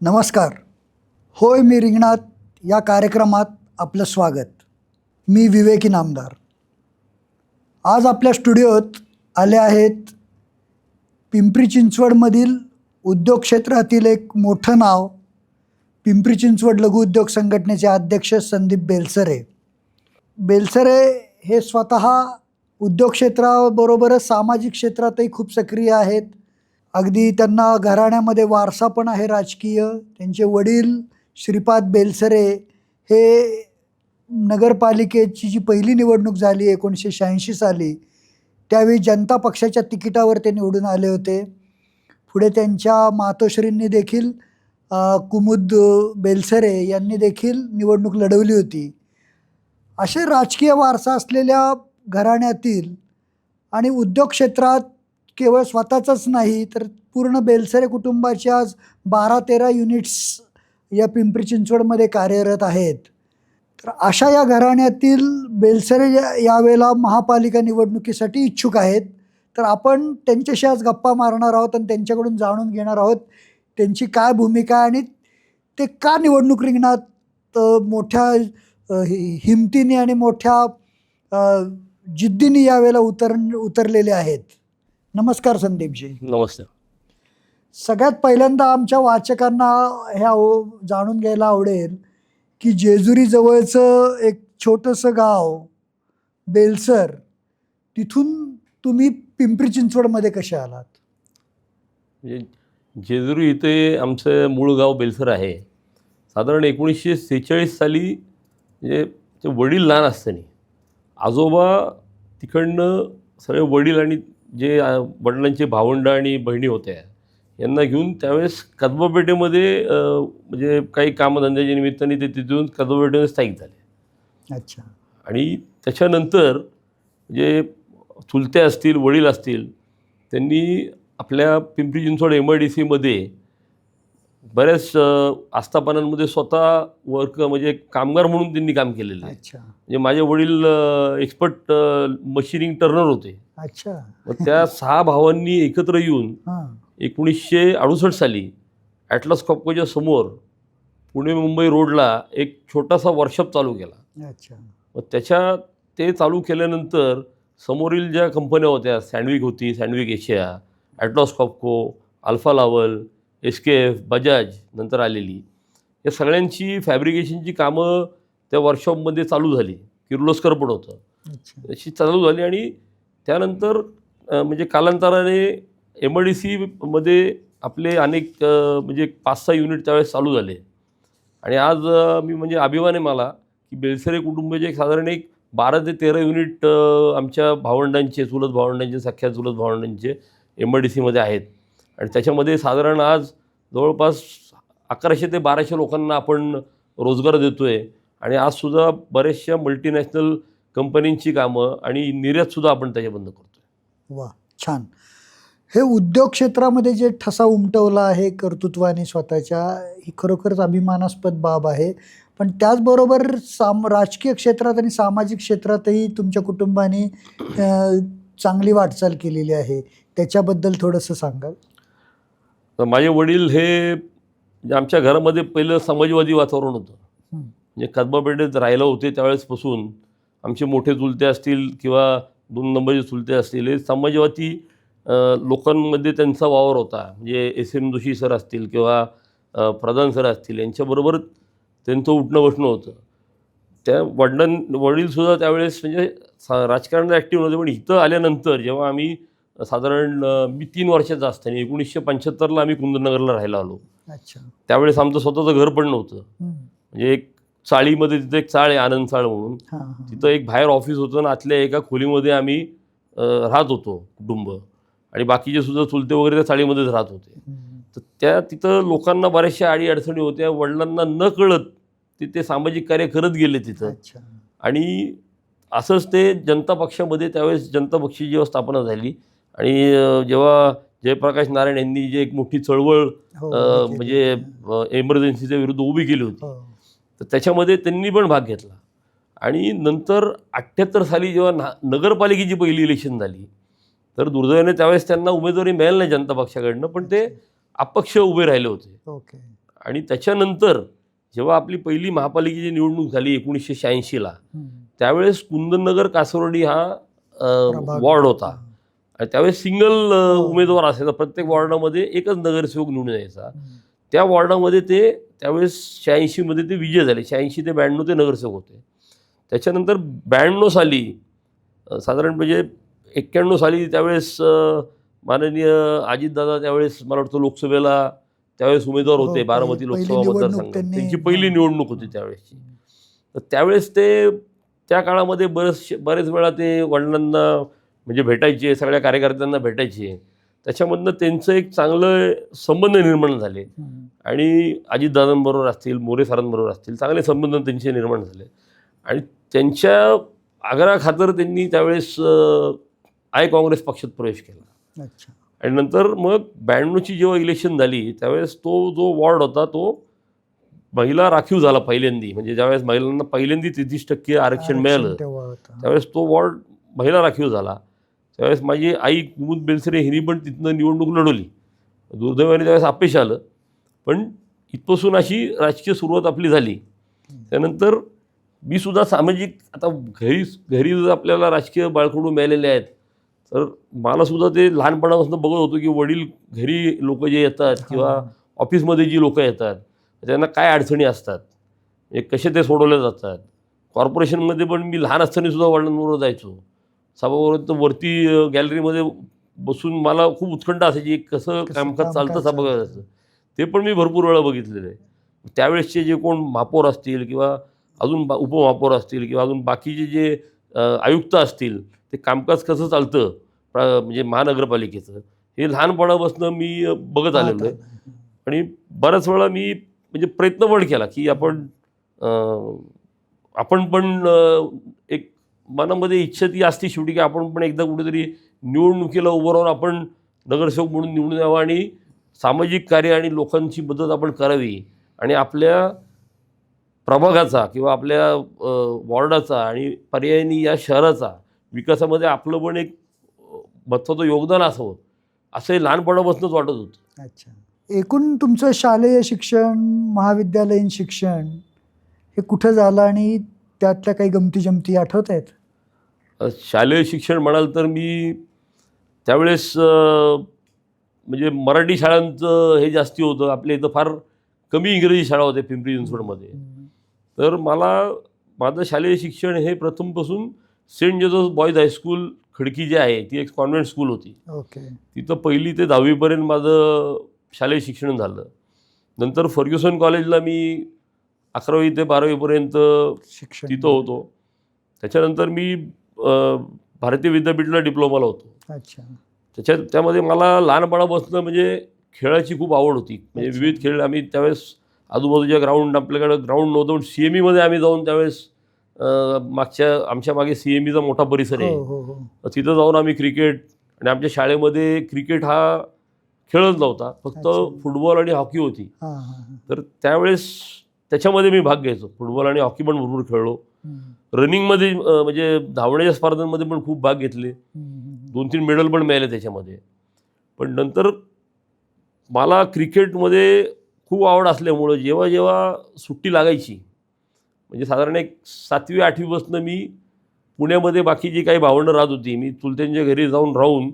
नमस्कार. होय मी रिंगणात या कार्यक्रमात आपलं स्वागत. मी विवेकी नामदार. आज आपल्या स्टुडिओत आले आहेत पिंपरी चिंचवडमधील उद्योग क्षेत्रातील एक मोठं नाव पिंपरी चिंचवड लघु उद्योग संघटनेचे अध्यक्ष संदीप बेलसरे. बेलसरे हे स्वतः उद्योग क्षेत्राबरोबरच सामाजिक क्षेत्रातही खूप सक्रिय आहेत. अगदी त्यांना घराण्यामध्ये वारसा पण आहे राजकीय. त्यांचे वडील श्रीपाद बेलसरे हे नगरपालिकेची जी पहिली निवडणूक झाली एकोणीसशे शहाऐंशी साली त्यावेळी जनता पक्षाच्या तिकिटावर ते निवडून आले होते. पुढे त्यांच्या मातोश्रींनी देखील कुमुद बेलसरे यांनी देखील निवडणूक लढवली होती. असे राजकीय वारसा असलेल्या घराण्यातील आणि उद्योग क्षेत्रात केवळ स्वतःचंच नाही तर पूर्ण बेलसरे कुटुंबाचे आज बारा तेरा युनिट्स या पिंपरी चिंचवडमध्ये कार्यरत आहेत. तर अशा या घराण्यातील बेलसरे यावेळेला महापालिका निवडणुकीसाठी इच्छुक आहेत. तर आपण त्यांच्याशी आज गप्पा मारणार आहोत आणि त्यांच्याकडून जाणून घेणार आहोत त्यांची काय भूमिका आणि ते का निवडणूक रिंगणात मोठ्या हि- हिमतीने आणि मोठ्या जिद्दीने यावेळेला उतर उतरलेले आहेत. नमस्कार संदीपजी. नमस्ते. सगळ्यात पहिल्यांदा आमच्या वाचकांना हे आव जाणून घ्यायला आवडेल की जेजुरी जवळचं एक छोटंसं गाव बेलसर तिथून तुम्ही पिंपरी चिंचवडमध्ये कसे आलात? म्हणजे जेजुरी इथे आमचं मूळ गाव बेलसर आहे. साधारण एकोणीसशे सेहेचाळीस साली म्हणजे वडील लहान असताना आजोबा तिकडनं सगळे वडील आणि जे वडिलांचे भावंड आणि बहिणी होत्या यांना घेऊन त्यावेळेस कदमापेठेमध्ये म्हणजे काही कामधंद्याच्या निमित्ताने ते तिथून कदमापेठेमध्ये स्थायिक झाले. अच्छा. आणि त्याच्यानंतर जे चुलते असतील वडील असतील त्यांनी आपल्या Pimpri Chinchwad M I D सीमध्ये बऱ्याच आस्थापनांमध्ये स्वतः वर्क म्हणजे कामगार म्हणून त्यांनी काम केलेलं आहे. अच्छा. म्हणजे माझे वडील एक्सपर्ट मशिनिंग टर्नर होते. अच्छा. मग त्या सहा भावांनी एकत्र येऊन एकोणीसशे अडुसष्ट साली ॲटलस कॉप्कोच्या समोर पुणे मुंबई रोडला एक छोटासा वर्कशॉप चालू केला. अच्छा. मग त्याच्या ते चालू केल्यानंतर समोरील ज्या कंपन्या होत्या सँडविक होती Sandvik Asia Atlas Copco Alfa Laval S K F Bajaj नंतर आलेली. या सगळ्यांची फॅब्रिकेशनची कामं त्या वर्कशॉपमध्ये चालू झाली. किर्लोस्कर पण होतं. अशी चालू झाली आणि त्यानंतर म्हणजे कालांतराने एम आय डी सीमध्ये आपले अनेक म्हणजे पाच सहा युनिट त्यावेळेस चालू झाले. आणि आज मी म्हणजे अभिमान आहे मला की बेलसरे कुटुंबाचे एक साधारण एक बारा ते तेरा युनिट आमच्या भावंडांचे चुलत भावंडांचे सख्या चुलत भावंडांचे एम आय डी सीमध्ये आहेत. आणि त्याच्यामध्ये साधारण आज जवळपास अकराशे ते बाराशे लोकांना आपण रोजगार देतो आहे आणि आजसुद्धा बऱ्याचशा मल्टीनॅशनल कंपनींची कामं आणि निर्यातसुद्धा आपण त्याच्याबंद करतो वा छान. हे उद्योग क्षेत्रामध्ये जे ठसा उमटवला आहे कर्तृत्वाने स्वतःच्या ही खरोखरच अभिमानास्पद बाब आहे. पण त्याचबरोबर साम राजकीय क्षेत्रात आणि सामाजिक क्षेत्रातही तुमच्या कुटुंबाने चांगली वाटचाल केलेली आहे. त्याच्याबद्दल थोडंसं सांगाल? तर माझे वडील हे आमच्या घरामध्ये पहिलं समाजवादी वातावरण होतं. म्हणजे कदमापेठेत राहिलं होते त्यावेळेसपासून आमचे मोठे चुलते असतील किंवा दोन नंबरचे चुलते असतील हे समाजवादी लोकांमध्ये त्यांचा वावर होता. म्हणजे एस एम जोशी सर असतील किंवा प्रधान सर असतील यांच्याबरोबर त्यांचं उठणं बसणं होतं. त्या वडिलां वडीलसुद्धा त्यावेळेस म्हणजे सा राजकारणात ॲक्टिव्ह नव्हते पण इथं आल्यानंतर जेव्हा आम्ही साधारण मी तीन वर्षाचा असताना एकोणीसशे पंच्याहत्तरला आम्ही कुंदनगरला राहायला आलो. अच्छा. त्यावेळेस आमचं स्वतःचं घर पण नव्हतं. म्हणजे एक चाळीमध्ये तिथं एक चाळ आहे आनंद चाळ म्हणून. तिथं एक बाहेर ऑफिस होतं आणि आतल्या एका खोलीमध्ये आम्ही राहत होतो कुटुंब. आणि बाकीचे सुद्धा चुलते वगैरे त्या चाळीमध्येच राहत होते. तर त्या तिथं लोकांना बऱ्याचशा अडी अडचणी होत्या. वडिलांना न कळत ते ते सामाजिक कार्य करत गेले तिथं. आणि असंच ते जनता पक्षामध्ये त्यावेळेस जनता पक्षाची जेव्हा स्थापना झाली आणि जेव्हा जयप्रकाश नारायण यांनी जे एक मोठी चळवळ हो हे म्हणजे. एमर्जन्सीच्या विरुद्ध उभी केली होती हो तर त्याच्यामध्ये त्यांनी पण भाग घेतला आणि नंतर अठ्ठ्याहत्तर साली जेव्हा ना नगरपालिकेची पहिली इलेक्शन झाली तर दुर्दैवाने त्यावेळेस त्यांना उमेदवारी मिळाली नाही जनता पक्षाकडनं पण ते अपक्ष उभे राहिले होते आणि त्याच्यानंतर जेव्हा आपली पहिली महापालिकेची निवडणूक झाली एकोणीसशे शहाऐंशीला. त्यावेळेस कुंदननगर कासर्वाडी हा. वॉर्ड होता आणि त्यावेळेस सिंगल अ, उमेदवार असायचा. प्रत्येक वॉर्डामध्ये एकच नगरसेवक निवडून यायचा. त्या वॉर्डामध्ये ते त्यावेळेस शहाऐंशीमध्ये ते विजय झाले. शहाऐंशी ते ब्याण्णव ते नगरसेवक होते. त्याच्यानंतर ब्याण्णव साली साधारण म्हणजे एक्क्याण्णव साली त्यावेळेस माननीय अजितदादा त्यावेळेस मला वाटतं लोकसभेला त्यावेळेस उमेदवार हो, होते पहिली- बारामती लोकसभा मतदारसंघात त्यांनी- त्यांची पहिली हा. निवडणूक होती त्यावेळेसची. तर त्यावेळेस ते त्या काळामध्ये बरेच बरेच वेळा ते वडिलांना म्हणजे भेटायचे सगळ्या कार्यकर्त्यांना भेटायचे त्याच्यामधनं त्यांचं एक चांगलं संबंध निर्माण झाले. आणि अजितदादांबरोबर असतील मोरे सरांबरोबर असतील चांगले संबंध त्यांचे निर्माण झाले. आणि त्यांच्या आग्रहाखातर त्यांनी त्यावेळेस आय काँग्रेस पक्षात प्रवेश केला. आणि नंतर मग ब्याण्णवची जेव्हा इलेक्शन झाली त्यावेळेस तो जो वॉर्ड होता तो महिला राखीव झाला पहिल्यांदी. म्हणजे ज्यावेळेस महिलांना पहिल्यांदी तेहतीस टक्के आरक्षण मिळालं. त्यावेळेस तो वॉर्ड महिला राखीव झाला. त्यावेळेस माझी आई कुमुद बेलसरे हिनी पण तिथनं निवडणूक लढवली. दुर्दैवाने त्यावेळेस अपयश आलं. पण इथपासून अशी राजकीय सुरुवात आपली झाली. त्यानंतर मी सुद्धा सामाजिक आता घरी घरी आपल्याला राजकीय बाळकडू मिळालेले आहेत तर मला सुद्धा ते लहानपणापासून बघत होतो की वडील घरी लोक जे येतात किंवा. ऑफिसमध्ये जी लोकं येतात त्यांना काय अडचणी असतात? म्हणजे कसे ते सोडवले जातात? कॉर्पोरेशनमध्ये पण मी लहान असताना सुद्धा वडिलांबरोबर जायचो. तर वरती गॅलरीमध्ये बसून मला खूप उत्कंठ असायची कसं कामकाज चालतं सभागृहाचं ते पण मी भरपूर वेळा बघितलेलं आहे. त्यावेळेसचे जे कोण महापौर असतील किंवा अजून बा उपमहापौर असतील किंवा अजून बाकीचे जे आयुक्त असतील ते कामकाज कसं चालतं? म्हणजे महानगरपालिकेचं. हे लहानपणापासून मी बघत आलेलो आहे. आणि बऱ्याच वेळा मी म्हणजे प्रयत्न पण केला की आपण आपण पण मनामध्ये इच्छा ती असते शेवटी की आपण पण एकदा कुठेतरी निवडणुकीला उभं राहून आपण नगरसेवक म्हणून निवडून यावं आणि सामाजिक कार्य आणि लोकांची मदत आपण करावी. आणि आपल्या प्रभागाचा किंवा आपल्या वॉर्डाचा आणि पर्यायाने या शहराचा विकासामध्ये आपलं पण एक महत्त्वाचं योगदान असावं असं हे लहानपणापासूनच वाटत होतं. अच्छा. एकूण तुमचं शालेय शिक्षण महाविद्यालयीन शिक्षण हे कुठं झालं आणि त्यातल्या काही गमती जमती आठवत आहेत? शालेय शिक्षण म्हणाल तर मी त्यावेळेस म्हणजे मराठी शाळांचं हे जास्ती होतं. आपल्या इथं फार कमी इंग्रजी शाळा होत्या पिंपरी चिंचवडमध्ये. तर मला माझं शालेय शिक्षण हे प्रथमपासून Saint Joseph boys high school Khadki जे आहे ती एक कॉन्व्हेंट स्कूल होती. ओके. तिथं पहिली ते दहावीपर्यंत माझं शालेय शिक्षण झालं. नंतर फर्ग्युसन कॉलेजला मी अकरावी ते बारावीपर्यंत शिक्षण तिथं होतो. त्याच्यानंतर मी भारतीय विद्यापीठला डिप्लोमाला होतो. अच्छा. त्याच्यात त्यामध्ये मला लहानपणापासून म्हणजे खेळाची खूप आवड होती. म्हणजे. विविध खेळ आम्ही त्यावेळेस आजूबाजूच्या ग्राउंड आपल्याकडं ग्राउंड नव्हतं सी एम ईमध्ये आम्ही जाऊन त्यावेळेस मागच्या आमच्या मागे सी एम ईचा मोठा परिसर आहे. हो हो हो. तर तिथं जाऊन आम्ही क्रिकेट आणि आमच्या शाळेमध्ये क्रिकेट हा खेळच नव्हता. फक्त. फुटबॉल आणि हॉकी होती. तर त्यावेळेस त्याच्यामध्ये मी भाग घ्यायचो. फुटबॉल आणि हॉकी पण भरपूर खेळलो. रनिंगमध्ये म्हणजे धावण्याच्या स्पर्धांमध्ये पण खूप भाग घेतले. दोन तीन मेडल पण मिळाले त्याच्यामध्ये. पण नंतर मला क्रिकेटमध्ये खूप आवड असल्यामुळं जेव्हा जेव्हा सुट्टी लागायची म्हणजे साधारण एक सातवी आठवीपासून मी पुण्यामध्ये बाकी जी काही भावंडं राहत होती मी चुलत्यांच्या घरी जाऊन राहून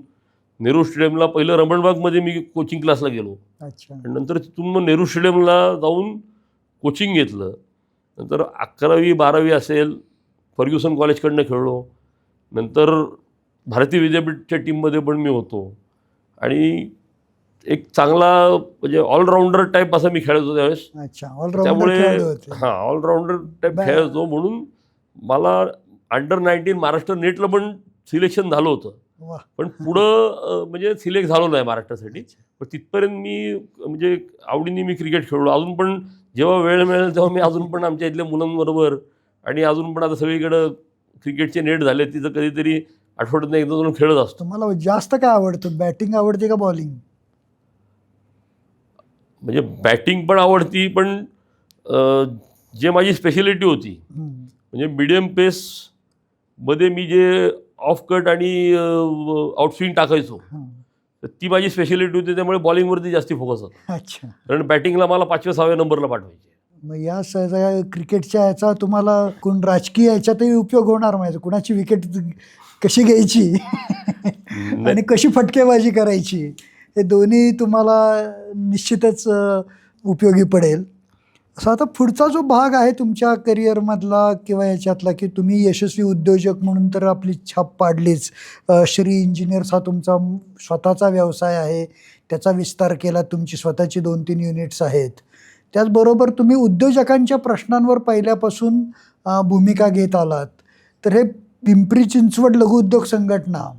नेहरू स्टेडियमला पहिलं रमणबागमध्ये मी कोचिंग क्लासला गेलो. अच्छा. आणि नंतर तिथून मग नेहरू स्टेडियमला जाऊन कोचिंग घेतलं. नंतर अकरावी बारावी असेल फर्ग्युसन कॉलेजकडनं खेळलो. नंतर भारतीय विद्यापीठच्या टीममध्ये पण मी होतो. आणि एक चांगला म्हणजे ऑलराऊंडर टाईप असा मी खेळायचो त्यावेळेस. त्यामुळे हां ऑलराऊंडर टाईप. खेळायचो म्हणून मला अंडर नाईन्टीन महाराष्ट्र नेटला पण सिलेक्शन झालं होतं. पण पुढं म्हणजे सिलेक्ट झालो नाही महाराष्ट्रासाठी. पण तिथपर्यंत मी म्हणजे आवडीने मी क्रिकेट खेळलो. अजून पण जेव्हा वेळ मिळेल तेव्हा मी अजून पण आमच्या इथल्या मुलांबरोबर आणि अजून पण आता सगळीकडं क्रिकेटचे नेट झाले तिथं कधीतरी आठवड्यातनं एकदा दोन खेळत असतो. तुम्हाला जास्त काय आवडतं? बॅटिंग आवडते का बॉलिंग? म्हणजे बॅटिंग पण आवडती पण जे माझी स्पेशलिटी होती म्हणजे मिडियम पेसमध्ये मी जे ऑफ कट आणि आउटस्विंग टाकायचो तर ती माझी स्पेशालिटी होती त्यामुळे बॉलिंगवरती जास्ती फोकस होता. अच्छा. कारण बॅटिंगला मला पाचव्या सहाव्या नंबरला पाठवायचे. मग या सगळ्या क्रिकेटच्या ह्याचा तुम्हाला कोण राजकीय ह्याच्यातही उपयोग होणार माहिती कुणाची विकेट कशी घ्यायची आणि कशी फटकेबाजी करायची हे दोन्ही तुम्हाला निश्चितच उपयोगी पडेल. असं आता पुढचा जो भाग आहे तुमच्या करिअरमधला किंवा याच्यातला की तुम्ही यशस्वी उद्योजक म्हणून तर आपली छाप पाडलीच. श्री इंजिनियर्स हा तुमचा स्वतःचा व्यवसाय आहे. त्याचा विस्तार केला तुमची स्वतःची दोन तीन युनिट्स आहेत. त्याचबरोबर तुम्ही उद्योजकांच्या प्रश्नांवर पहिल्यापासून भूमिका घेत आलात. तर हे पिंपरी चिंचवड लघुउद्योग संघटना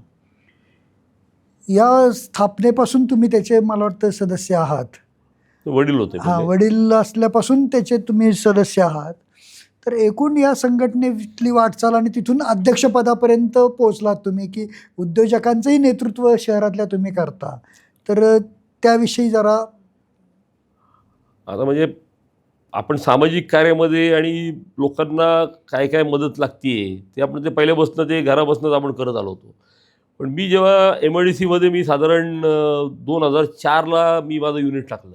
या स्थापनेपासून तुम्ही त्याचे मला वाटतं सदस्य आहात. वडील होते हा म्हणजे. वडील असल्यापासून त्याचे तुम्ही सदस्य आहात. तर एकूण या संघटनेतली वाटचाल आणि तिथून अध्यक्षपदापर्यंत पोहोचलात तुम्ही की उद्योजकांचंही नेतृत्व शहरातल्या तुम्ही करता. तर त्याविषयी जरा आता म्हणजे आपण सामाजिक कार्यामध्ये आणि लोकांना काय काय मदत लागतीये ते आपण ते पहिल्यापासून ते घरापासूनच आपण करत आलो होतो. पण मी जेव्हा एम आय डी सीमध्ये मी साधारण दोन हजार चारला मी माझं युनिट टाकलं.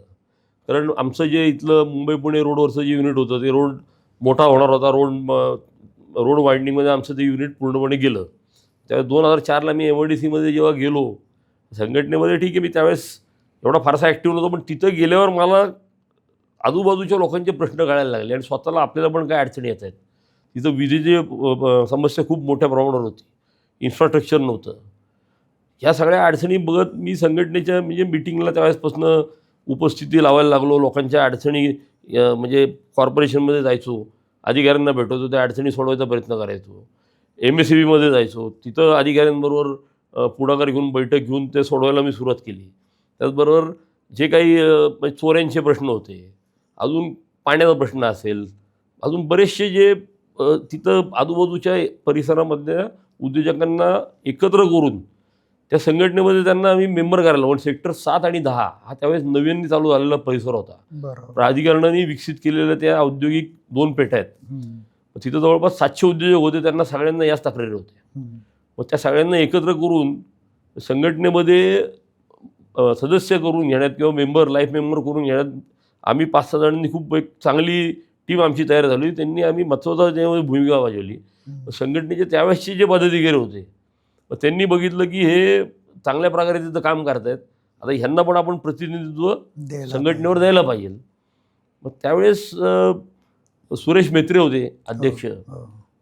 कारण आमचं जे इथलं मुंबई पुणे रोडवरचं जे युनिट होतं ते रोड मोठा होणार होता. रोड रोड वाइंडिंगमध्ये आमचं ते युनिट पूर्णपणे गेलं. त्यावेळेस दोन हजार चारला मी एम आय डी सीमध्ये जेव्हा गेलो संघटनेमध्ये ठीक आहे मी त्यावेळेस एवढा फारसा ॲक्टिव्ह नव्हतो पण तिथं गेल्यावर मला आजूबाजूच्या लोकांचे प्रश्न कळायला लागले आणि स्वतःला आपल्याला पण काय अडचणी येत आहेत? तिथं विजेची समस्या खूप मोठ्या प्रमाणावर होती. इन्फ्रास्ट्रक्चर नव्हतं. ह्या सगळ्या अडचणी बघत मी संघटनेच्या म्हणजे मिटिंगला त्यावेळेसपासून उपस्थिती लावायला लागलो लोकांच्या अडचणी म्हणजे कॉर्पोरेशनमध्ये जायचो अधिकाऱ्यांना भेटायचो त्या अडचणी सोडवायचा प्रयत्न करायचो. एम एस सी बीमध्ये जायचो तिथं अधिकाऱ्यांबरोबर पुढाकार घेऊन बैठक घेऊन ते सोडवायला मी सुरुवात केली. त्याचबरोबर जे काही म्हणजे चोऱ्यांचे प्रश्न होते अजून पाण्याचा प्रश्न असेल अजून बरेचसे जे तिथं आजूबाजूच्या परिसरामधल्या उद्योजकांना एकत्र करून त्या संघटनेमध्ये त्यांना आम्ही मेंबर करायला पण सेक्टर सात आणि दहा हा त्यावेळेस नवीन चालू झालेला परिसर होता. प्राधिकरणाने विकसित केलेल्या त्या औद्योगिक दोन पेठा आहेत. तिथं जवळपास सातशे उद्योजक होते. त्यांना सगळ्यांना याच तक्रारी होते. मग त्या सगळ्यांना एकत्र करून संघटनेमध्ये सदस्य करून घेण्यात किंवा मेंबर लाईफ मेंबर करून घेण्यात आम्ही पाच सहा जणांनी खूप एक चांगली टीम आमची तयार झाली. त्यांनी आम्ही महत्त्वाचा त्यामध्ये भूमिका बजावली. संघटनेचे त्यावेळेसचे जे पदाधिकारी होते मग त्यांनी बघितलं की हे चांगल्या प्रकारे तिथं काम करतायत आता ह्यांना पण आपण प्रतिनिधित्व संघटनेवर द्यायला पाहिजे मग त्यावेळेस सुरेश मेत्रे होते अध्यक्ष. हो.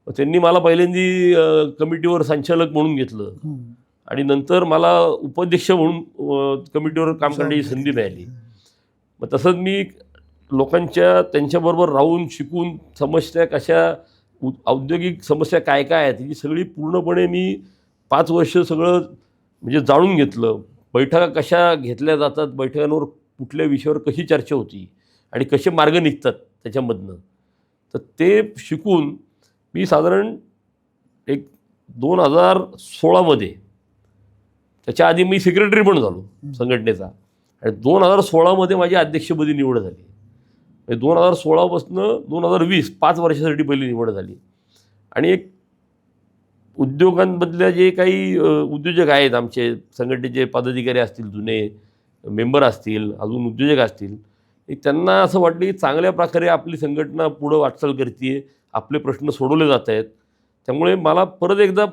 मग त्यांनी मला पहिल्यांदी कमिटीवर संचालक म्हणून घेतलं. आणि नंतर मला उपाध्यक्ष म्हणून कमिटीवर काम करण्याची संधी मिळाली मग तसंच मी लोकांच्या त्यांच्याबरोबर राहून शिकून समस्या कशा औद्योगिक समस्या काय काय आहेत ही सगळी पूर्णपणे मी पाच वर्ष सगळं म्हणजे जाणून घेतलं. बैठका कशा घेतल्या जातात? बैठकांवर कुठल्या विषयावर कशी चर्चा होती? आणि कसे मार्ग निघतात त्याच्यामधनं? तर ते शिकून मी साधारण एक दोन हजार सोळामध्ये त्याच्या आधी मी सेक्रेटरी पण झालो संघटनेचा. आणि दोन हजार सोळामध्ये माझी अध्यक्षपदी निवड झाली. म्हणजे दोन हजार सोळापासून दोन हजार वीस पाच वर्षासाठी पहिली निवड झाली. आणि एक उद्योगांमधल्या जे काही उद्योजक आहेत आमचे संघटनेचे पदाधिकारी असतील जुने मेंबर असतील अजून उद्योजक असतील त्यांना असं वाटलं की चांगल्या प्रकारे आपली संघटना पुढं वाटचाल करते आपले प्रश्न सोडवले जात आहेत. त्यामुळे मला परत एकदा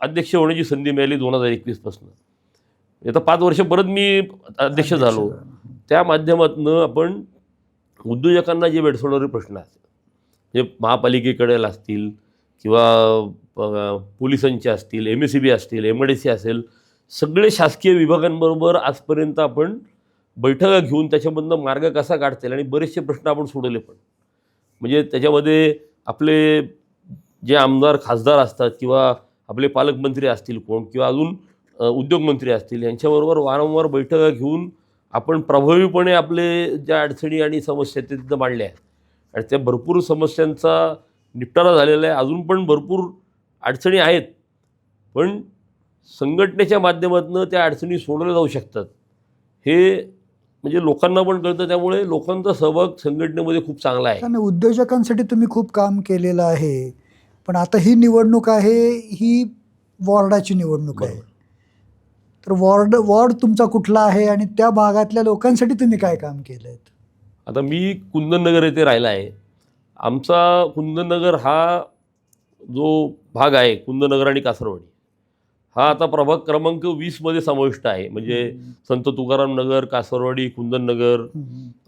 अध्यक्ष होण्याची संधी मिळाली दोन हजार एकवीसपासून आता पाच वर्ष परत मी अध्यक्ष झालो. त्या माध्यमातून आपण उद्योजकांना जे भेडसवणारे प्रश्न असतील म्हणजे महापालिकेकडे असतील किंवा पोलिसांचे असतील एम एस सी बी असतील एम डी सी असेल सगळे शासकीय विभागांबरोबर आजपर्यंत आपण बैठका घेऊन त्याच्यामधनं मार्ग कसा काढता येईल आणि बरेचसे प्रश्न आपण सोडवले पण. म्हणजे त्याच्यामध्ये आपले जे आमदार खासदार असतात किंवा आपले पालकमंत्री असतील कोण किंवा अजून उद्योगमंत्री असतील यांच्याबरोबर वारंवार बैठका घेऊन आपण प्रभावीपणे आपले ज्या अडचणी आणि समस्या आहेत ते तिथं मांडल्या आहेत. आणि त्या भरपूर समस्यांचा निपटारा झालेला आहे. अजून पण भरपूर अडचणी आहेत पण संघटनेच्या माध्यमातून त्या अडचणी सोडवल्या जाऊ शकतात. हे म्हणजे लोकांना पण कळतं त्यामुळे लोकांचा सहभाग संघटनेमध्ये खूप चांगला आहे. उद्योजकांसाठी तुम्ही खूप काम केलेलं आहे पण आता ही निवडणूक आहे ही वॉर्डाची निवडणूक आहे. तर वॉर्ड वॉर्ड तुमचा कुठला आहे आणि त्या भागातल्या लोकांसाठी तुम्ही काय काम केलं आहे आता मी कुंदननगर येथे राहिला आहे. आमचा कुंदननगर हा जो भाग आहे कुंदनगर आणि कासरवाडी. हा आता प्रभाग क्रमांक वीसमध्ये समाविष्ट आहे. म्हणजे संत तुकाराम नगर कासरवाडी कुंदननगर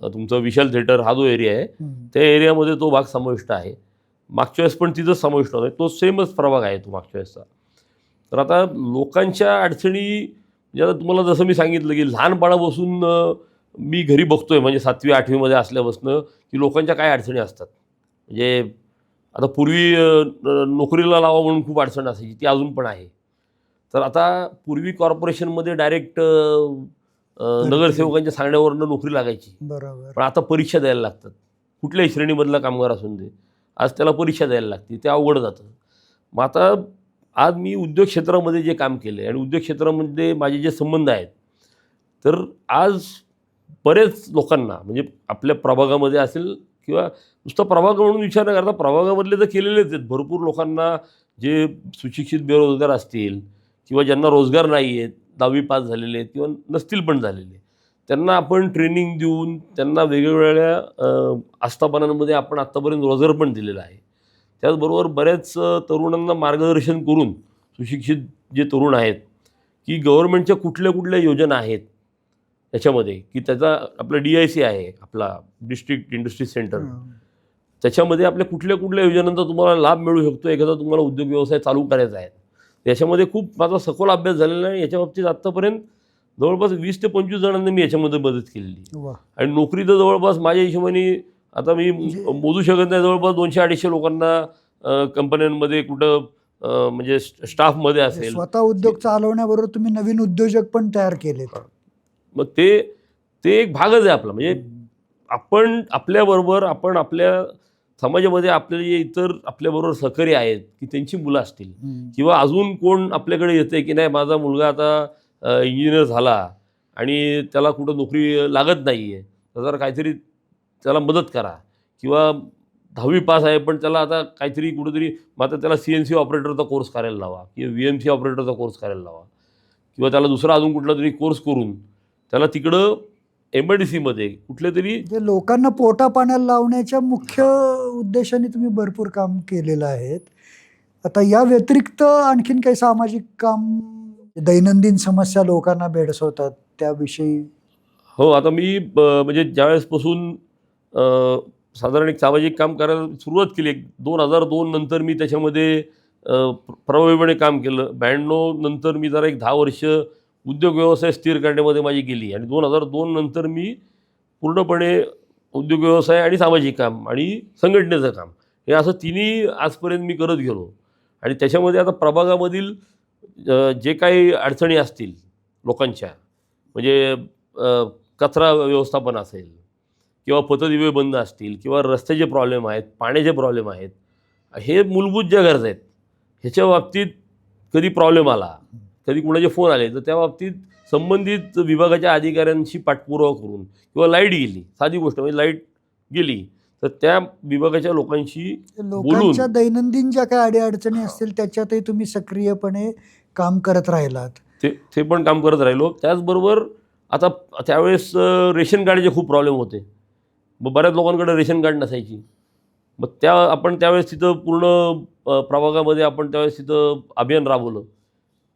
अ, तुमचं विशाल थिएटर हा जो एरिया आहे त्या एरियामध्ये तो भाग समाविष्ट आहे. मागच्या वेळेस पण तिथंच समाविष्ट होता. तो सेमच प्रभाग आहे तो मागच्या वेळेसचा. तर आता लोकांच्या अडचणी म्हणजे आता तुम्हाला जसं मी सांगितलं की लहानपणापासून मी घरी बघतोय. म्हणजे सातवी आठवीमध्ये असल्यापासून की लोकांच्या काय अडचणी असतात? म्हणजे आता पूर्वी नोकरीला लावा म्हणून खूप अडचण असायची ती अजून पण आहे. तर आता पूर्वी कॉर्पोरेशनमध्ये डायरेक्ट नगरसेवकांच्या सांगण्यावरनं नोकरी लागायची. बरोबर. पण आता परीक्षा द्यायला लागतात. कुठल्याही श्रेणीमधला कामगार असून दे आज त्याला परीक्षा द्यायला लागते ते अवघड जातं. मग आता आज मी उद्योग क्षेत्रामध्ये जे काम केलं आहे आणि उद्योग क्षेत्रामध्ये माझे जे संबंध आहेत तर आज बरेच लोकांना म्हणजे आपल्या प्रभागामध्ये असेल किंवा नुसतं प्रभाग म्हणून विचार न करता प्रभागामधले तर केलेलेच आहेत. भरपूर लोकांना जे सुशिक्षित बेरोजगार असतील किंवा ज्यांना रोजगार नाही आहेत दहावी पास झालेले आहेत किंवा नसतील पण झालेले त्यांना आपण ट्रेनिंग देऊन त्यांना वेगवेगळ्या आस्थापनांमध्ये आपण आत्तापर्यंत रोजगार पण दिलेला आहे. त्याचबरोबर बऱ्याच तरुणांना मार्गदर्शन करून सुशिक्षित जे तरुण आहेत की गव्हर्नमेंटच्या कुठल्या कुठल्या योजना आहेत त्याच्यामध्ये की त्याचा आपला डी आय सी आहे आपला डिस्ट्रिक्ट इंडस्ट्री सेंटर. त्याच्यामध्ये आपल्या कुठल्या कुठल्या योजनांचा तुम्हाला लाभ मिळू शकतो एखादा तुम्हाला उद्योग व्यवसाय चालू करायचा आहे. याच्यामध्ये खूप माझा सखोल अभ्यास झालेला आहे याच्या बाबतीत आत्तापर्यंत जवळपास वीस ते पंचवीस जणांना मी याच्यामध्ये मदत केलेली आणि नोकरी तर जवळपास माझ्या हिशोबाने आता मी म्हणजे- मोजू शकत नाही जवळपास दोनशे अडीचशे लोकांना कंपन्यांमध्ये कुठं म्हणजे स्ट- स्टाफमध्ये असेल. स्वतः उद्योग चालवण्याबरोबर तुम्ही नवीन उद्योजक पण तयार केलेत. मग ते ते एक भागच आहे आपला. म्हणजे आपण आपल्याबरोबर आपण आपल्या समाजामध्ये आपले जे इतर आपल्याबरोबर सहकारी आहेत की त्यांची मुलं असतील. किंवा अजून कोण आपल्याकडे येते की नाही माझा मुलगा आता इंजिनियर झाला आणि त्याला कुठं नोकरी लागत नाही आहे तर काहीतरी त्याला मदत करा. किंवा दहावी पास आहे पण त्याला आता काहीतरी कुठंतरी मग आता त्याला सी एन सी ऑपरेटरचा कोर्स करायला लावा किंवा व्ही एम सी ऑपरेटरचा कोर्स करायला लावा. किंवा त्याला दुसरा अजून कुठला तरी कोर्स करून त्याला तिकडं एम आय डी सीमध्ये कुठल्या तरी लोकांना पोटा पाण्याला लावण्याच्या मुख्य उद्देशाने तुम्ही भरपूर काम केलेलं आहे आता या व्यतिरिक्त आणखीन काही सामाजिक काम दैनंदिन समस्या लोकांना भेडसवतात त्याविषयी? हो आता मी ब- म्हणजे ज्यावेळेसपासून अ, साधारण एक सामाजिक काम करायला सुरुवात केली एक दोन हजार दोन नंतर मी त्याच्यामध्ये अ, प्र- प्रभावीपणे काम केलं. ब्याण्णव नंतर मी जरा एक दहा वर्ष उद्योग व्यवसाय स्थिर करण्यामध्ये माझी गेली. आणि दोन हजार दोन नंतर मी पूर्णपणे उद्योग व्यवसाय आणि सामाजिक काम आणि संघटनेचं काम हे असं तिन्ही आजपर्यंत मी करत गेलो. आणि त्याच्यामध्ये आता प्रभागामधील जे काही अडचणी असतील लोकांच्या म्हणजे कचरा व्यवस्थापन असेल किंवा पथदिवे बंद असतील किंवा रस्त्याचे प्रॉब्लेम आहेत पाण्याचे प्रॉब्लेम आहेत हे मूलभूत ज्या गरजा आहेत ह्याच्या बाबतीत कधी प्रॉब्लेम आला? कधी कुणाचे फोन आले तर त्या बाबतीत संबंधित विभागाच्या अधिकाऱ्यांशी पाठपुरावा करून किंवा लाइट गेली साधी गोष्ट म्हणजे लाइट गेली तर त्या विभागाच्या लोकांशी लोकांच्या दैनंदिन ज्या काही अडीअडचणी असतील त्याच्यातही तुम्ही सक्रियपणे काम करत राहिलात. ते ते पण काम करत राहिलो. त्याचबरोबर आता त्यावेळेस रेशन कार्डचे खूप प्रॉब्लेम होते. मग बऱ्याच लोकांकडे रेशन कार्ड नसायची. मग त्या आपण त्यावेळेस तिथं पूर्ण प्रभागामध्ये आपण त्यावेळेस तिथं अभियान राबवलं.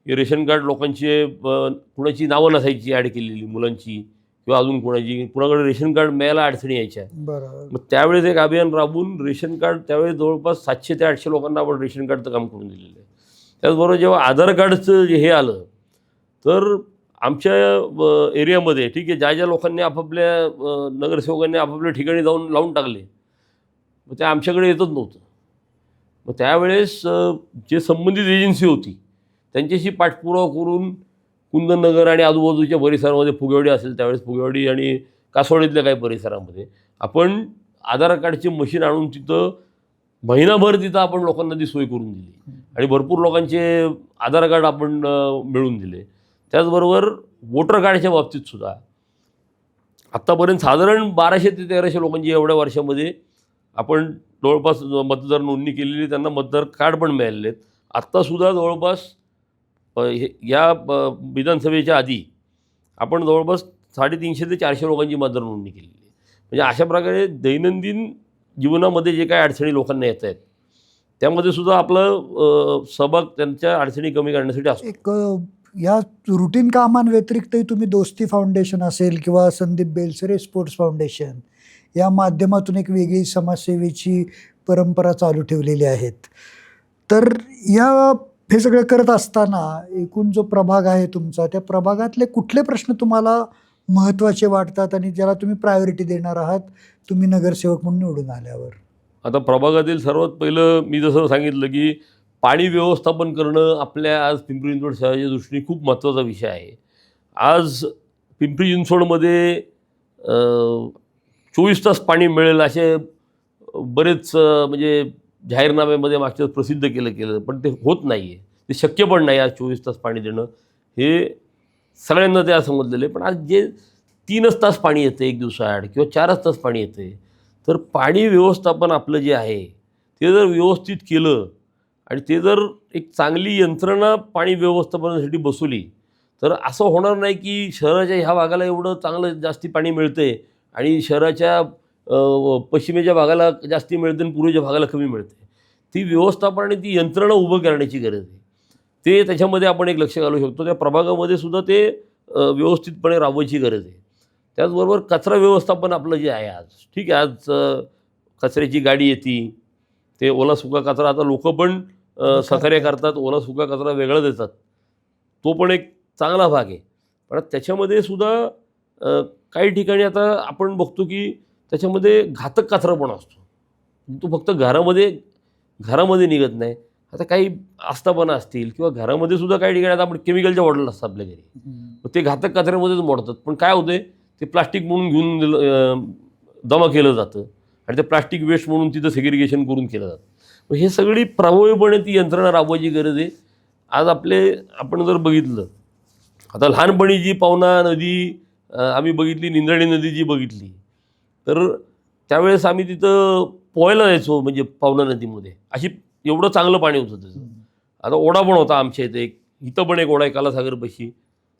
रेशन कार्ड लोकांची कुणाची नावं नसायची ॲड केलेली मुलांची किंवा अजून कोणाची. कुणाकडे रेशन कार्ड मिळायला अडचणी यायच्या. बरोबर. मग त्यावेळेस एक अभियान राबवून रेशन कार्ड त्यावेळेस जवळपास सातशे ते आठशे लोकांना आपण रेशन कार्डचं काम करून दिलेलं आहे. त्याचबरोबर जेव्हा आधार कार्डचं जे हे आलं तर आमच्या एरियामध्ये ठीक आहे ज्या ज्या लोकांनी आपापल्या नगरसेवकांनी आपापल्या ठिकाणी जाऊन लावून टाकले मग ते आमच्याकडे येतच नव्हतं. मग त्यावेळेस जे संबंधित एजन्सी होती त्यांच्याशी पाठपुरावा करून कुंदननगर आणि आजूबाजूच्या परिसरामध्ये फुगेवाडी असेल त्यावेळेस फुगेवाडी आणि कासवाडीतल्या काही परिसरामध्ये. आपण आधार कार्डची मशीन आणून तिथं महिनाभर तिथं आपण लोकांना ती सोय करून दिली. आणि भरपूर लोकांचे आधार कार्ड आपण मिळून मिळवून दिले. त्याचबरोबर वोटर कार्डच्या बाबतीत सुद्धा. आत्तापर्यंत साधारण बाराशे ते तेराशे लोकांची एवढ्या वर्षामध्ये आपण जवळपास मतदार नोंदणी केलेली त्यांना मतदार कार्ड पण मिळालेले आहेत. आत्तासुद्धा जवळपास हे- या ब- विधानसभेच्या आधी आपण जवळपास साडेतीनशे ते चारशे लोकांची मतदार नोंदणी केलेली आहे. म्हणजे अशा प्रकारे दैनंदिन जीवनामध्ये जे काही अडचणी लोकांना येत आहेत त्यामध्ये सुद्धा आपलं सहभाग त्यांच्या अडचणी कमी करण्यासाठी असतो. एक या रुटीन कामांव्यतिरिक्तही तुम्ही दोस्ती फाउंडेशन असेल किंवा संदीप बेलसरे स्पोर्ट्स फाउंडेशन या माध्यमातून एक वेगळी समाजसेवेची परंपरा चालू ठेवलेली आहेत. तर या हे सगळं करत असताना एकूण जो प्रभाग आहे तुमचा त्या प्रभागातले कुठले प्रश्न तुम्हाला महत्त्वाचे वाटतात आणि ज्याला तुम्ही प्रायोरिटी देणार आहात तुम्ही नगरसेवक म्हणून निवडून आल्यावर? आता प्रभागातील सर्वात पहिलं मी जसं सांगितलं की पाणी व्यवस्थापन करणं आपल्या आज पिंपरी चिंचवड शहराच्या दृष्टीने खूप महत्त्वाचा विषय आहे. आज पिंपरी चिंचवडमध्ये चोवीस तास पाणी मिळेल असे बरेच म्हणजे जाहीरनाम्यामध्ये मागच्या प्रसिद्ध केलं केलं पण ते होत नाही आहे ते शक्य पण नाही आज चोवीस तास पाणी देणं. हे सगळ्यांना ते समजलेलं आहे पण आज जे तीनच तास पाणी येतं एक दिवसाआड किंवा चारच तास पाणी येते तर पाणी व्यवस्थापन आपलं जे आहे ते जर व्यवस्थित केलं आणि ते जर एक चांगली यंत्रणा पाणी व्यवस्थापनासाठी बसवली तर असं होणार नाही की शहराच्या ह्या भागाला एवढं चांगलं जास्ती पाणी मिळते आणि शहराच्या पश्चिमेच्या भागाला जास्ती मिळते आणि पूर्वेच्या भागाला कमी मिळते. ती व्यवस्थापन आणि ती यंत्रणा उभं करण्याची गरज आहे. ते त्याच्यामध्ये आपण एक लक्ष घालू शकतो. त्या प्रभागामध्ये सुद्धा ते व्यवस्थितपणे राबवायची गरज आहे. त्याचबरोबर कचरा व्यवस्थापन आपलं जे आहे आज ठीक आहे आज कचऱ्याची गाडी येते. ते ओला सुका कचरा आता लोक पण सहकार्य करतात ओला सुका कचरा वेगळा देतात. तो पण एक चांगला भाग आहे. पण त्याच्यामध्ये सुद्धा काही ठिकाणी आता आपण बघतो की त्याच्यामध्ये घातक कचरा पण असतो. तो फक्त घरामध्ये घरामध्ये निघत नाही. आता काही आस्थापना असतील किंवा घरामध्ये सुद्धा काही ठिकाणी आता आपण केमिकलच्या बॉटल असतात आपल्या घरी. मग ते घातक कचऱ्यामध्येच मोडतात. पण काय होते ते प्लास्टिक म्हणून घेऊन जमा केलं जातं. आणि ते प्लास्टिक वेस्ट म्हणून तिथं सेग्रिगेशन करून केलं जातं. मग हे सगळी प्रभावीपणे ती यंत्रणा राबवायची गरज आहे. आज आपले आपण जर बघितलं आता लहानपणी जी पावना नदी आम्ही बघितली निंद्राणी नदी जी बघितली तर त्यावेळेस आम्ही तिथं पोहायला जायचो म्हणजे पावना नदीमध्ये. अशी एवढं चांगलं पाणी होतं त्याचं आता ओढा पण होता आमच्या इथे. एक इथं पण एक ओढा आहे कालासागर बशी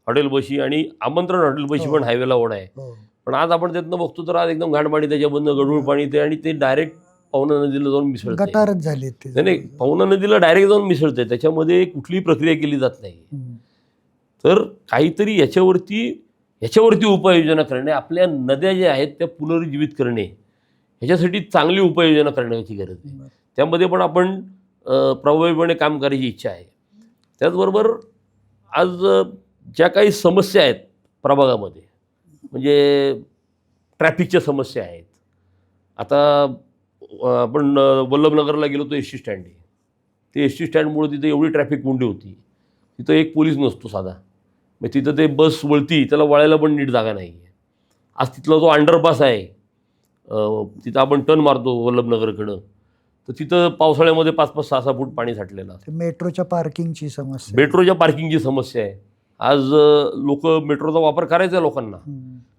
हॉटेल बशी आणि आमंत्रण हॉटेल बशी पण हो. हायवेला ओढा आहे. हो. पण आज आपण त्यातनं बघतो तर आज एकदम घाण पाणी त्याच्यामधनं गढूळ पाणी ते आणि ते डायरेक्ट पवना नदीला जाऊन मिसळते गटारच झाले ते नाही नाही पवना नदीला डायरेक्ट जाऊन मिसळते त्याच्यामध्ये कुठलीही प्रक्रिया केली जात नाही. तर काहीतरी याच्यावरती याच्यावरती उपाययोजना करणे आपल्या नद्या ज्या आहेत त्या पुनरुज्जीवित करणे ह्याच्यासाठी चांगली उपाययोजना करण्याची गरज आहे. त्यामध्ये पण आपण प्रभावीपणे काम करायची इच्छा आहे. त्याचबरोबर आज ज्या काही समस्या आहेत प्रभागामध्ये म्हणजे ट्रॅफिकच्या समस्या आहेत. आता आपण वल्लभनगरला गेलो तो एस टी स्टँड आहे. ते एस टी स्टँडमुळे तिथे एवढी ट्रॅफिक कोंडी होती. तिथं एक पोलीस नसतो साधा. मग तिथं ते बस वळती त्याला वळायला पण नीट जागा नाही आहे आज तिथला जो अंडरपास आहे तिथं आपण टर्न मारतो वल्लभनगरकडं तर तिथं पावसाळ्यामध्ये पाच पाच सहा सहा फूट पाणी साठलेलं असतं. मेट्रोच्या पार्किंगची समस्या मेट्रोच्या पार्किंगची समस्या आहे. आज लोक मेट्रोचा वापर करायचा आहे लोकांना.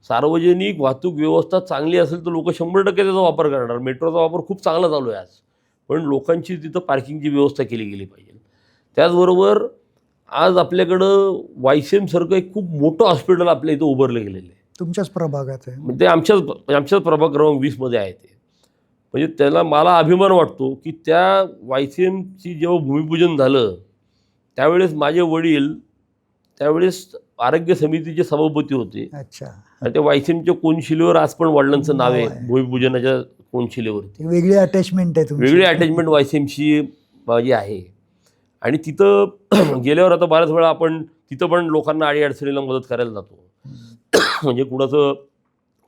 सार्वजनिक वाहतूक व्यवस्था चांगली असेल तर लोक शंभर टक्के त्याचा वापर करणार. मेट्रोचा वापर खूप चांगला चालू आहे आज. पण लोकांची तिथं पार्किंगची व्यवस्था केली गेली पाहिजे. त्याचबरोबर आज आपल्याकडं वायसेमसारखं एक खूप मोठं हॉस्पिटल आपल्या इथं उभारलं गेलेलं आहे. तुमच्याच प्रभागात आहे. म्हणजे आमच्याच आमच्याच प्रभाग क्रमांक वीसमध्ये आहे ते. म्हणजे त्याला मला अभिमान वाटतो की त्या वायसीएमची जेव्हा भूमिपूजन झालं त्यावेळेस माझे वडील त्यावेळेस आरोग्य समितीचे सभापती होते. अच्छा. आणि त्या वायसीएमच्या कोनशिलेवर आज पण वडिलांचं नाव आहे. भूमिपूजनाच्या कोनशिलेवरती. वेगळी अटॅचमेंट आहे वेगळी अटॅचमेंट वायसीएमची माझी आहे. आणि तिथं गेल्यावर आता बऱ्याच वेळा आपण तिथं पण लोकांना अडीअडचणीला मदत करायला जातो. म्हणजे कुणाचं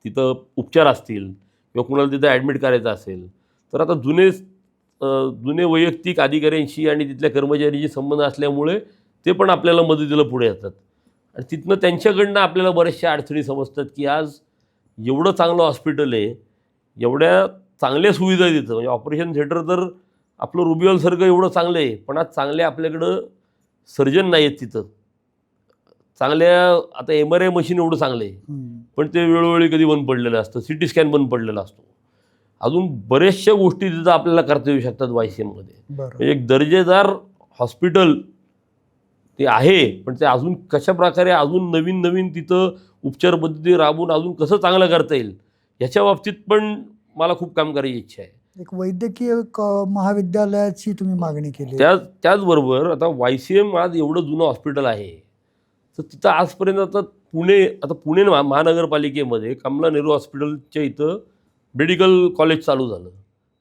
तिथं उपचार असतील किंवा कुणाला तिथं ॲडमिट करायचं असेल तर आता जुने जुने वैयक्तिक अधिकाऱ्यांशी आणि तिथल्या कर्मचाऱ्यांशी संबंध असल्यामुळे ते पण आपल्याला मदतीला पुढे येतात. आणि तिथनं त्यांच्याकडनं आपल्याला बऱ्याचशा अडचणी समजतात की आज एवढं चांगलं हॉस्पिटल आहे एवढ्या चांगल्या सुविधा आहे तिथं म्हणजे ऑपरेशन थिएटर तर आपलं रुबियलसारखं एवढं चांगलं आहे पण आज चांगले आपल्याकडं सर्जन नाही आहेत तिथं. चांगल्या आता एम आर आय मशीन एवढं चांगलं आहे. पण ते वेळोवेळी कधी बंद पडलेलं असतं सी टी स्कॅन बंद पडलेला असतो. अजून बऱ्याचशा गोष्टी तिथं आपल्याला करता येऊ शकतात वाय सी एममध्ये म्हणजे एक दर्जेदार हॉस्पिटल ते आहे पण ते अजून कशा प्रकारे अजून नवीन नवीन तिथं उपचार पद्धती राबवून अजून कसं चांगलं करता येईल याच्या बाबतीत पण मला खूप काम करायची इच्छा आहे. एक वैद्यकीय क- महाविद्यालयाची तुम्ही मागणी केली. त्या त्याचबरोबर आता वाय सी एम आज एवढं जुनं हॉस्पिटल आहे. तर तिथं आजपर्यंत आता पुणे आता पुणे महा- महानगरपालिकेमध्ये कमला नेहरू हॉस्पिटलच्या इथं मेडिकल कॉलेज चालू झालं.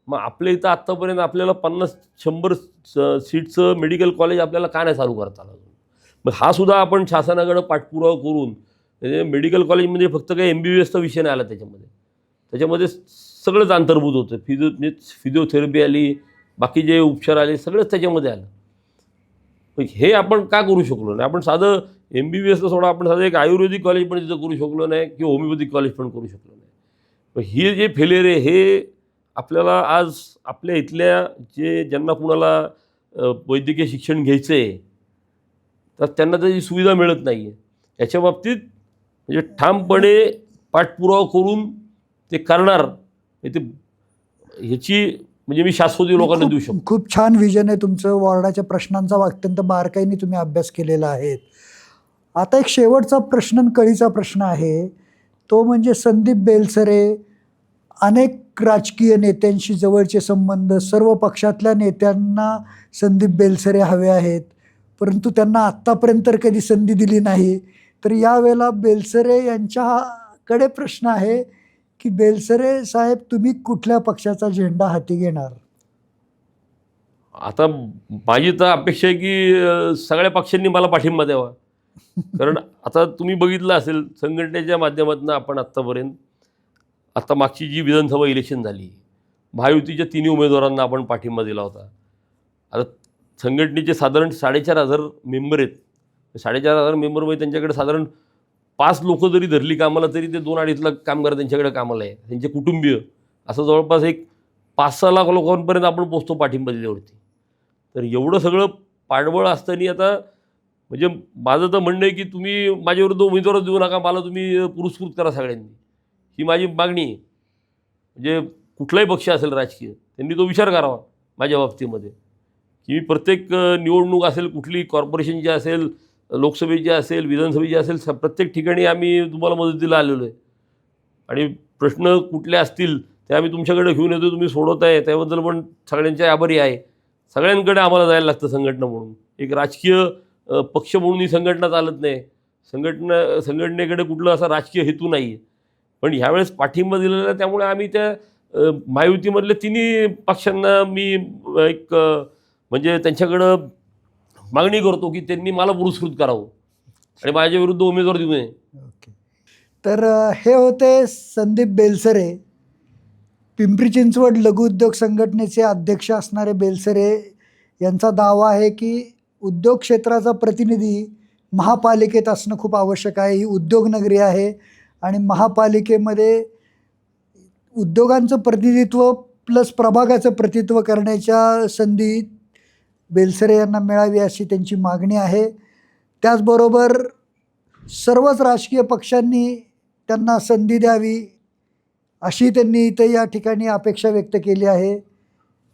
मग आपल्या इथं आत्तापर्यंत आपल्याला पन्नास शंभर स- सीटचं मेडिकल कॉलेज आपल्याला का नाही चालू करता आलं मग हा सुद्धा आपण शासनाकडं पाठपुरावा करून म्हणजे मेडिकल कॉलेजमध्ये फक्त काही एम बी बी एसचा विषय नाही आला त्याच्यामध्ये. त्याच्यामध्ये सगळंच अंतर्भूत होतं. फिजिओ फिजिओथेरपी आली बाकी जे उपचार आले सगळंच त्याच्यामध्ये आलं. हे आपण का करू शकलो नाही? आपण साधं एम बी बी एसला सोडा आपण साधं एक आयुर्वेदिक कॉलेज पण तिथं करू शकलो नाही किंवा होमिओपॅथिक कॉलेज पण करू शकलो नाही. हे जे फेलियर आहे हे आपल्याला आज आपल्या इथल्या जे ज्यांना कुणाला वैद्यकीय शिक्षण घ्यायचं आहे तर त्यांना त्याची सुविधा मिळत नाही आहे याच्या बाबतीत म्हणजे ठामपणे पाठपुरावा करून ते करणार ते ह्याची म्हणजे मी शाश्वती लोकांना देऊ शकतो. खूप छान विजन आहे तुमचं. वॉर्डाच्या प्रश्नांचा अत्यंत बारकाईने तुम्ही अभ्यास केलेला आहे. आता एक शेवटचा प्रश्न आणि कळीचा प्रश्न आहे. तो म्हणजे संदीप बेलसरे अनेक राजकीय नेत्यांशी जवळचे संबंध सर्व पक्षातल्या नेत्यांना संदीप बेलसरे हवे आहेत. परंतु त्यांना आत्तापर्यंत कधी संधी दिली नाही. तर यावेळेला बेलसरे यांच्याकडे प्रश्न आहे. की बेलसरे साहेब तुम्ही कुठल्या पक्षाचा झेंडा हाती घेणार? आता माझी तर अपेक्षा आहे की सगळ्या पक्षांनी मला पाठिंबा द्यावा. कारण आता तुम्ही बघितलं असेल संघटनेच्या माध्यमातून आपण आत्तापर्यंत आता मागची जी विधानसभा इलेक्शन झाली महायुतीच्या तिन्ही उमेदवारांना आपण पाठिंबा दिला होता. आता संघटनेचे साधारण साडेचार हजार मेंबर आहेत. साडेचार हजार मेंबरमध्ये म्हणजे त्यांच्याकडे साधारण पाच लोक जरी धरली कामाला तरी ते दोन अडीच लाख कामगार त्यांच्याकडे कामाला आहे. त्यांचे कुटुंबीय. असं जवळपास एक पाच सहा लाख लोकांपर्यंत आपण पोचतो पाठिंबा दिल्यावरती तर एवढं सगळं पाठबळ असताना आता म्हणजे माझं तर म्हणणं आहे की तुम्ही माझ्याविरुद्ध उमेदवारच देऊ नका मला तुम्ही पुरस्कृत करा सगळ्यांनी. ही माझी मागणी आहे. म्हणजे कुठलाही पक्ष असेल राजकीय त्यांनी तो विचार करावा माझ्या बाबतीमध्ये. की प्रत्येक निवडणूक असेल कुठली कॉर्पोरेशनची असेल लोकसभेची असेल विधानसभेची असेल स- प्रत्येक ठिकाणी आम्ही तुम्हाला मदतीला आलेलो आहे. आणि प्रश्न कुठले असतील ते आम्ही तुमच्याकडे घेऊन येतो तुम्ही सोडवत आहे त्याबद्दल पण सगळ्यांचे आभारी आहे. सगळ्यांकडे आम्हाला जायला लागतं संघटना म्हणून. एक राजकीय पक्ष म्हणून ही संघटना चालत नाही. संघटना संघटनेकडे कुठलं असा राजकीय हेतू नाही आहे पण ह्यावेळेस पाठिंबा दिलेला आहे, त्यामुळे आम्ही त्या महायुतीमधल्या तिन्ही पक्षांना मी एक म्हणजे त्यांच्याकडं मागणी करतो की त्यांनी मला पुरस्कृत करावं. आणि माझ्या विरुद्ध उमेदवार देऊ नये. ओके. तर हे होते संदीप बेलसरे. पिंपरी चिंचवड लघु उद्योग संघटनेचे अध्यक्ष असणारे बेलसरे यांचा दावा आहे की उद्योग क्षेत्राचा प्रतिनिधी महापालिकेत असणं खूप आवश्यक आहे. ही उद्योगनगरी आहे आणि महापालिकेमध्ये उद्योगांचं प्रतिनिधित्व प्लस प्रभागाचं प्रतिनिधित्व करण्याच्या संधी बेलसरे यांना मिळावी अशी त्यांची मागणी आहे. त्याचबरोबर सर्वच राजकीय पक्षांनी त्यांना संधी द्यावी अशी त्यांनी इथे या ठिकाणी अपेक्षा व्यक्त केली आहे.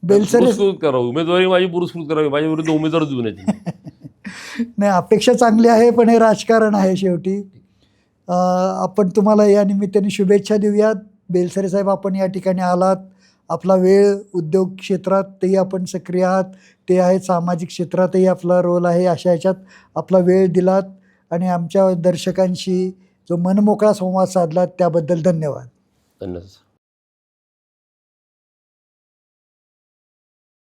बेलसरे करावं. उमेदवारी माझी पुरस्कृत करावी. माझ्या विरुद्ध उमेदवार. नाही अपेक्षा चांगली आहे पण हे राजकारण आहे शेवटी. आपण तुम्हाला या निमित्ताने शुभेच्छा देऊयात. बेलसरे साहेब आपण या ठिकाणी आलात. आपला वेळ उद्योग क्षेत्रातही आपण सक्रिय आहात. ते आहेत सामाजिक क्षेत्रातही आपला रोल आहे. अशा ह्याच्यात आपला वेळ दिलात आणि आमच्या दर्शकांशी जो मनमोकळा संवाद साधलात त्याबद्दल धन्यवाद. धन्यवाद